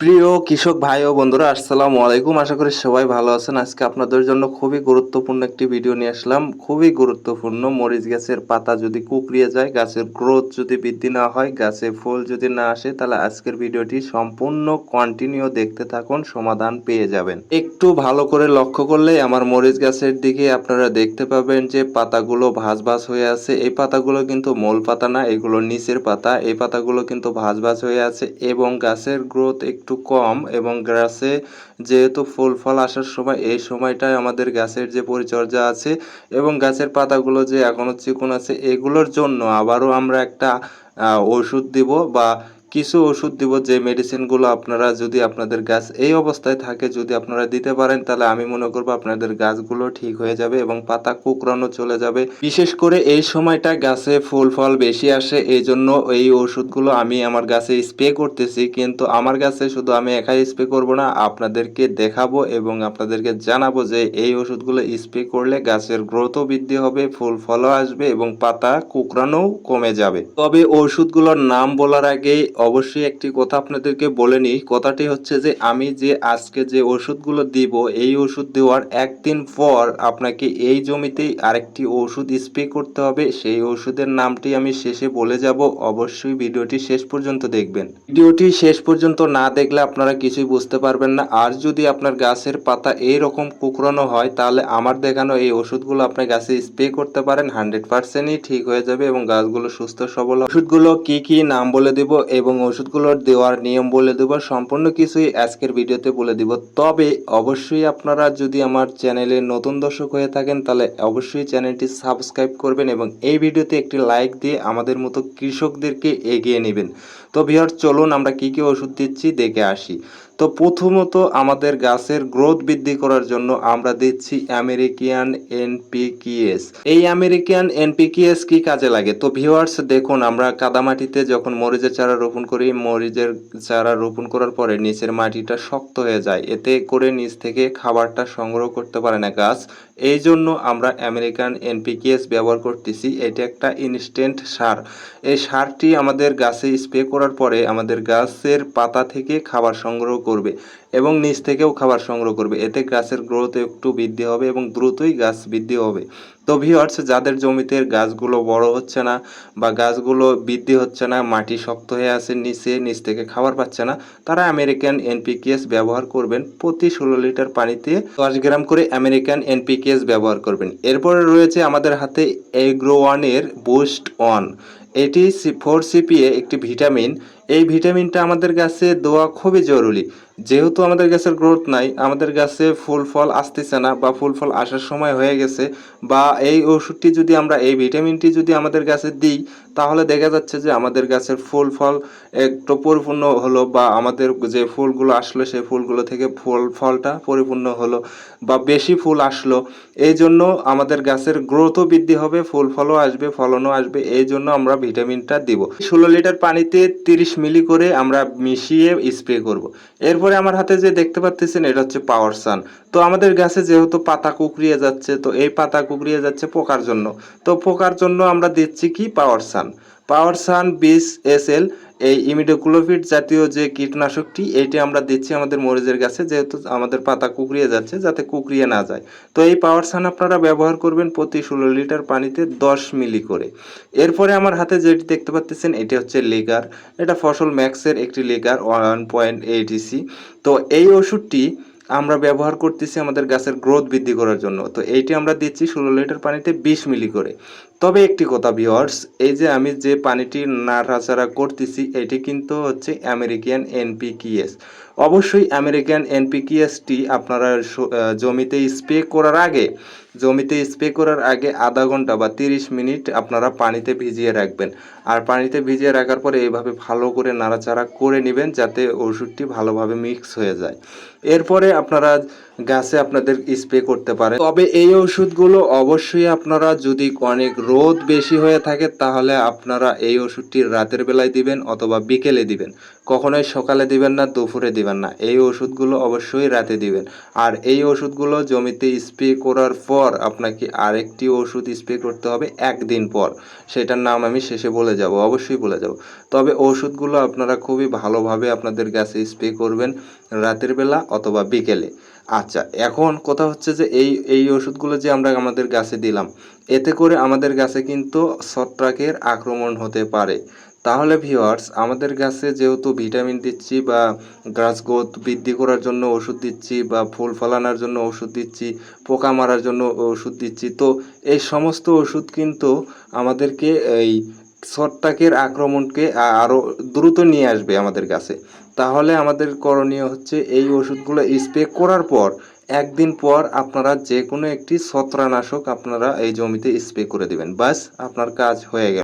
প্রিয় কৃষক ভাই ও বন্ধুরা, আসসালামু আলাইকুম। আশা করি সবাই ভালো আছেন। আজকে আপনাদের জন্য খুবই গুরুত্বপূর্ণ একটি ভিডিও নিয়ে আসলাম। খুবই গুরুত্বপূর্ণ। মরিচ গাছের পাতা যদি কুকড়িয়ে যায়, গাছের গ্রোথ যদি বৃদ্ধি না হয়, গাছে ফুল যদি না আসে, তাহলে আজকের ভিডিওটি সম্পূর্ণ কন্টিনিউ দেখতে থাকুন, সমাধান পেয়ে যাবেন। একটু ভালো করে লক্ষ্য করলে আমার মরিচ গাছের দিকে আপনারা দেখতে পাবেন যে পাতাগুলো ভাঁজ ভাঁজ হয়ে আছে। এই পাতাগুলো কিন্তু মূল পাতা না, এগুলো নিচের পাতা। এই পাতাগুলো কিন্তু ভাঁজ ভাঁজ হয়ে আছে এবং গাছের গ্রোথ একটু কম এবং গাছে যেহেতু ফুল ফল আসার সময়, এই সময়টাই আমাদের গাছের যে পরিচর্যা আছে এবং গাছের পাতাগুলো যে এখনও চিকন আছে, এগুলোর জন্য আবারও আমরা একটা ওষুধ দিব বা কিছু ওষুধ দিব যে মেডিসিনগুলো আপনারা যদি আপনাদের গাছ এই অবস্থায় থাকে যদি আপনারা দিতে পারেন, তাহলে আমি মনে করব আপনাদের গাছগুলো ঠিক হয়ে যাবে এবং পাতা কুকরানো চলে যাবে। বিশেষ করে এই সময়টা গাছে ফুল ফল বেশি আসে এই জন্য এই ওষুধগুলো আমি আমার গাছে স্প্রে করতেছি। কিন্তু আমার গাছে শুধু আমি একাই স্প্রে করব না, আপনাদেরকে দেখাবো এবং আপনাদেরকে জানাব যে এই ওষুধগুলো স্প্রে করলে গাছের গ্রোথও বৃদ্ধি হবে, ফুল ফলও আসবে এবং পাতা কুকরানোও কমে যাবে। তবে ওষুধগুলোর নাম বলার আগেই অবশ্যই একটি কথা আপনাদেরকে বলে নিই। কথাটি হচ্ছে যে, আমি যে আজকে যে ওষুধগুলো দিব, এই ওষুধ দেওয়ার একদিন পর আপনাকে এই জমিতেই আরেকটি ওষুধ স্প্রে করতে হবে। সেই ওষুধের নামটি আমি শেষে বলে যাব। অবশ্যই ভিডিওটি শেষ পর্যন্ত দেখবেন। ভিডিওটি শেষ পর্যন্ত না দেখলে আপনারা কিছুই বুঝতে পারবেন না। আর যদি আপনার গাছের পাতা এই রকম কুকরানো হয়, তাহলে আমার দেখানো এই ওষুধগুলো আপনার গাছে স্প্রে করতে পারেন। হান্ড্রেড পার্সেন্টই ঠিক হয়ে যাবে এবং গাছগুলো সুস্থ সবল ওষুধগুলো কি কি নাম বলে দেব এবং ওষুধগুলোর দেওয়ার নিয়ম বলে দেব, সম্পূর্ণ কিছুই আজকের ভিডিওতে বলে দিব। তবে অবশ্যই আপনারা যদি আমার চ্যানেলে নতুন দর্শক হয়ে থাকেন, তাহলে অবশ্যই চ্যানেলটি সাবস্ক্রাইব করবেন এবং এই ভিডিওতে একটি লাইক দিয়ে আমাদের মতো কৃষকদেরকে এগিয়ে নেবেন। তো ভিওর চলুন আমরা কি কি ওষুধ দিচ্ছি দেখে আসি। তো প্রথমত আমাদের গাছের গ্রোথ বৃদ্ধি করার জন্য আমরা দিচ্ছি আমেরিকান এনপিকিএস। এই আমেরিকান এনপিকিএস কি কাজে লাগে? তো ভিউয়ার্স, দেখুন, আমরা কাদামাটিতে যখন মরিচের চারা রোপণ করি, মরিচের চারা রোপণ করার পরে নিচের মাটিটা শক্ত হয়ে যায়। এতে করে নিচ থেকে খাবারটা সংগ্রহ করতে পারে না গাছ। এই জন্য আমরা আমেরিকান এনপিকেএস ব্যবহার করতেছি। এটা একটা ইনস্ট্যান্ট সার। এই সারটি আমাদের গাছে স্প্রে করার পরে আমাদের গাছের পাতা থেকে খাবার সংগ্রহ করবে এবং নিচ থেকেও খাবার সংগ্রহ করবে। এতে গাছের গ্রোথ একটু বৃদ্ধি হবে এবং দ্রুতই গাছ বৃদ্ধি হবে। তো ভিওয়ার্স যাদের জমিতে গাছগুলো বড় হচ্ছে না বা গাছগুলো বৃদ্ধি হচ্ছে না, মাটি শক্ত হয়ে আছে, নিচে নিচ থেকে খাবার পাচ্ছে না, তারা আমেরিকান এনপিকেএস ব্যবহার করবেন। প্রতি ষোলো লিটার পানিতে দশ গ্রাম করে আমেরিকান এনপিকেএস ব্যবহার করবেন। এরপরে রয়েছে আমাদের হাতে এগ্রো ওয়ানের বুস্ট অন এটি ফোর সিপিএ একটি ভিটামিন। এই ভিটামিনটা আমাদের গাছে দেওয়া খুবই জরুরি। যেহেতু আমাদের গাছের গ্রোথ নাই, আমাদের গাছে ফুল ফল আসতেছে না বা ফুল ফল আসার সময় হয়ে গেছে বা এই ওষুধটি যদি আমরা, এই ভিটামিনটি যদি আমাদের গাছে দিই তাহলে দেখা যাচ্ছে যে আমাদের গাছের ফুল, ফল একটু পরিপূর্ণ হলো বা আমাদের যে ফুলগুলো আসলো, সেই ফুলগুলো থেকে ফুল, ফলটা পরিপূর্ণ হলো বা বেশি ফুল আসলো, এই জন্য আমাদের গাছের গ্রোথও বৃদ্ধি হবে, ফুল, ফলও আসবে, ফলনও আসবে, এই জন্য আমরা ভিটামিনটা দিব। ষোলো লিটার পানিতে তিরিশ মিলি করে আমরা মিশিয়ে স্প্রে করব। এরপরে আমার হাতে যে দেখতে পাচ্ছেন এটা হচ্ছে পাওয়ার সান তো আমাদের গাছে যেহেতু পাতা কুকড়িয়ে যাচ্ছে, তো এই পাতা কুকড়িয়ে যাচ্ছে পোকার জন্য। তো পোকার জন্য আমরা দিচ্ছি কি? পাওয়ার সান পাওয়ার সান বিশ এস এল এই ইমিডোক্লোভিড জাতীয় যে কীটনাশকটি এটি আমরা দিচ্ছি আমাদের মরিচের গাছে, যেহেতু আমাদের পাতা কুকড়িয়ে যাচ্ছে, যাতে কুকড়িয়ে না যায়। তো এই পাওয়ার সান আপনারা ব্যবহার করবেন প্রতি ষোলো লিটার পানিতে দশ মিলি করে। এরপরে আমার হাতে যেটি দেখতে পাচ্ছেন এটি হচ্ছে লেগার। এটা ফসল ম্যাক্সের একটি লেগার, ওয়ান পয়েন্ট এইট ইসি তো এই ওষুধটি আমরা ব্যবহার করতেছি আমাদের গাছের গ্রোথ বৃদ্ধি করার জন্য। তো এইটি আমরা দিচ্ছি ষোলো লিটার পানিতে বিশ মিলি করে। তবে একটি কথা ভিওয়ার্স এই যে আমি যে পানিটি নাড়াচাড়া করতেছি, এটি কিন্তু হচ্ছে আমেরিকান এনপিকিএস অবশ্যই আমেরিকান এনপিকিএসটি আপনারা জমিতে স্প্রে করার আগে, জমিতে স্প্রে করার আগে আধা ঘণ্টা বা তিরিশ মিনিট আপনারা পানিতে ভিজিয়ে রাখবেন। আর পানিতে ভিজিয়ে রাখার পরে এইভাবে ভালো করে নাড়াচাড়া করে নেবেন, যাতে ওষুধটি ভালোভাবে মিক্স হয়ে যায়। এরপরে আপনারা গাছে আপনাদের স্প্রে করতে পারে। তবে এই ওষুধগুলো অবশ্যই আপনারা যদি অনেক রোদ বেশি হয়ে থাকে, তাহলে আপনারা এই ওষুধটি রাতের বেলায় দিবেন অথবা বিকেলে দিবেন। কখনোই সকালে দিবেন না, দুপুরে দিবেন না। এই ওষুধগুলো অবশ্যই রাতে দিবেন। আর এই ওষুধগুলো জমিতে স্প্রে করার পর আপনাকে আরেকটি ওষুধ স্প্রে করতে হবে একদিন পর। সেটার নাম আমি শেষে বলে যাব, অবশ্যই বলে যাব। তবে ওষুধগুলো আপনারা খুবই ভালোভাবে আপনাদের গাছে স্প্রে করবেন রাতের বেলা অথবা বিকেলে। আচ্ছা এখন কথা হচ্ছে যে এই এই ওষুধগুলো যে আমরা আমাদের গাছে দিলাম, এতে করে আমাদের গাছে কিন্তু ছত্রাকের আক্রমণ হতে পারে। তাহলে ভিওয়ার্স আমাদের গাছে যেহেতু ভিটামিন দিচ্ছি বা গাছ গ্রোথ বৃদ্ধি করার জন্য ওষুধ দিচ্ছি বা ফুল ফলানোর জন্য ওষুধ দিচ্ছি, পোকা মারার জন্য ওষুধ দিচ্ছি, তো এই সমস্ত ওষুধ কিন্তু আমাদেরকে এই ছত্রাকের আক্রমণকে আরও দ্রুত নিয়ে আসবে আমাদের কাছে। তাহলে আমাদের করণীয় হচ্ছে এই ওষুধগুলো স্প্রে করার পর, একদিন পর আপনারা যে কোনো একটি ছত্রানাশক আপনারা এই জমিতে স্প্রে করে দিবেন। বাস আপনার কাজ হয়ে গেল।